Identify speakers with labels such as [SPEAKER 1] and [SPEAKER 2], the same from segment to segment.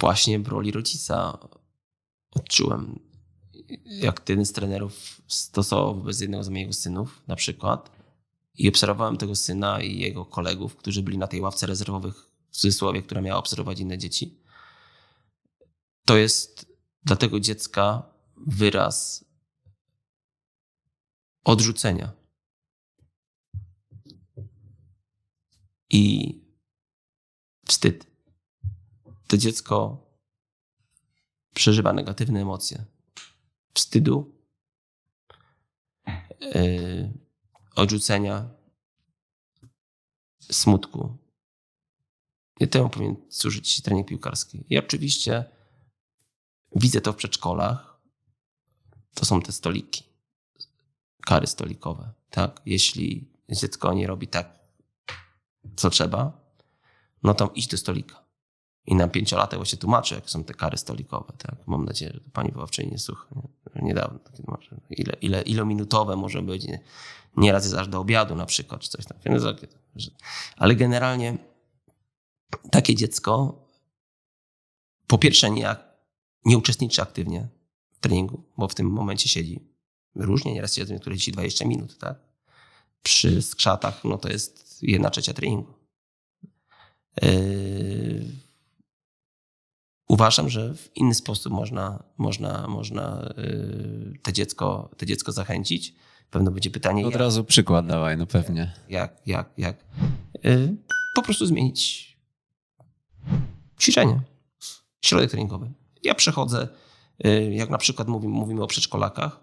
[SPEAKER 1] właśnie w roli rodzica odczułem, jak jeden z trenerów stosował wobec jednego z moich synów na przykład i obserwowałem tego syna i jego kolegów, którzy byli na tej ławce rezerwowych, w cudzysłowie, która miała obserwować inne dzieci. To jest dla tego dziecka wyraz odrzucenia. I wstyd. To dziecko przeżywa negatywne emocje wstydu, yy, odrzucenia, smutku. I temu powinien służyć trening piłkarski. I oczywiście widzę to w przedszkolach. To są te stoliki, kary stolikowe. Tak? Jeśli dziecko nie robi tak, co trzeba, no to idź do stolika. I nam pięciolatek właśnie tłumaczy, jakie są te kary stolikowe. Tak? Mam nadzieję, że pani wychowczyni nie słucha. Nie? Niedawno takie tłumaczy. Ile, ile, ilominutowe może być. Nie, nieraz jest aż do obiadu na przykład, czy coś tam. Ale generalnie takie dziecko po pierwsze nie, nie uczestniczy aktywnie w treningu, bo w tym momencie siedzi. Różnie, nieraz siedzą niektóre dzieci 20 minut, tak? Przy skrzatach, no to jest jedna trzecia treningu. Uważam, że w inny sposób można, można, można yy, te, dziecko, te dziecko zachęcić. Pewno będzie pytanie.
[SPEAKER 2] Od
[SPEAKER 1] jak,
[SPEAKER 2] razu przykład dawaj, no pewnie.
[SPEAKER 1] Jak, jak, jak? Yy, po prostu zmienić ćwiczenie, środek treningowy. Ja przechodzę, yy, jak na przykład mówimy, mówimy o przedszkolakach,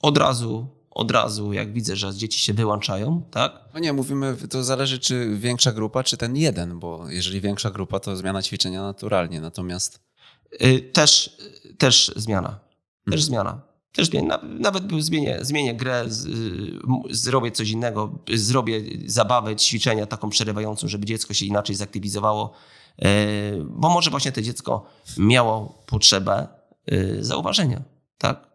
[SPEAKER 1] od razu od razu, jak widzę, że dzieci się wyłączają, tak?
[SPEAKER 2] No nie, mówimy, to zależy, czy większa grupa, czy ten jeden, bo jeżeli większa grupa, to zmiana ćwiczenia naturalnie, natomiast.
[SPEAKER 1] Yy, też, też zmiana. Też mhm. zmiana. Też. Nawet zmienię, zmienię grę, z, zrobię coś innego, zrobię zabawę, ćwiczenia taką przerywającą, żeby dziecko się inaczej zaktywizowało, bo może właśnie to dziecko miało potrzebę zauważenia, tak?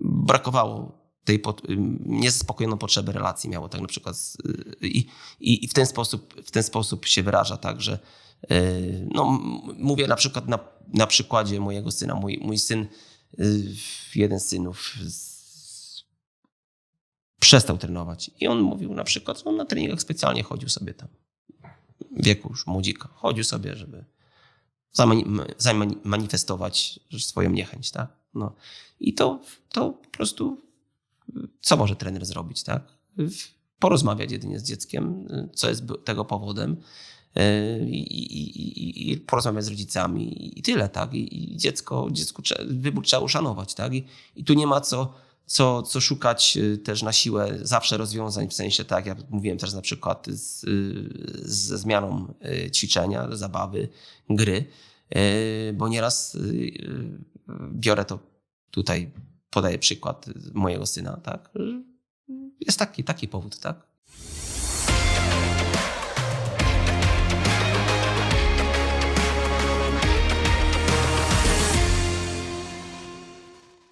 [SPEAKER 1] Brakowało tej pod, niezaspokojoną potrzebę relacji miało tak na przykład z, i, i, w ten sposób w ten sposób się wyraża tak, że y, no, mówię na przykład na, na przykładzie mojego syna. Mój, mój syn, y, jeden z synów przestał trenować i on mówił na przykład, on na treningach specjalnie chodził sobie tam w wieku już młodzika. Chodził sobie, żeby zamanifestować swoją niechęć, tak? No. I to, to po prostu co może trener zrobić, tak? Porozmawiać jedynie z dzieckiem, co jest tego powodem i, i, i porozmawiać z rodzicami i tyle, tak? I, i dziecko, dziecku wybór trzeba uszanować, tak? I, i tu nie ma co, co, co szukać e, też na siłę zawsze rozwiązań, w sensie tak, jak mówiłem też na przykład z, ze zmianą e, ćwiczenia, zabawy, gry, bo nieraz biorę to tutaj podaję przykład mojego syna, tak? Jest taki, taki powód, tak?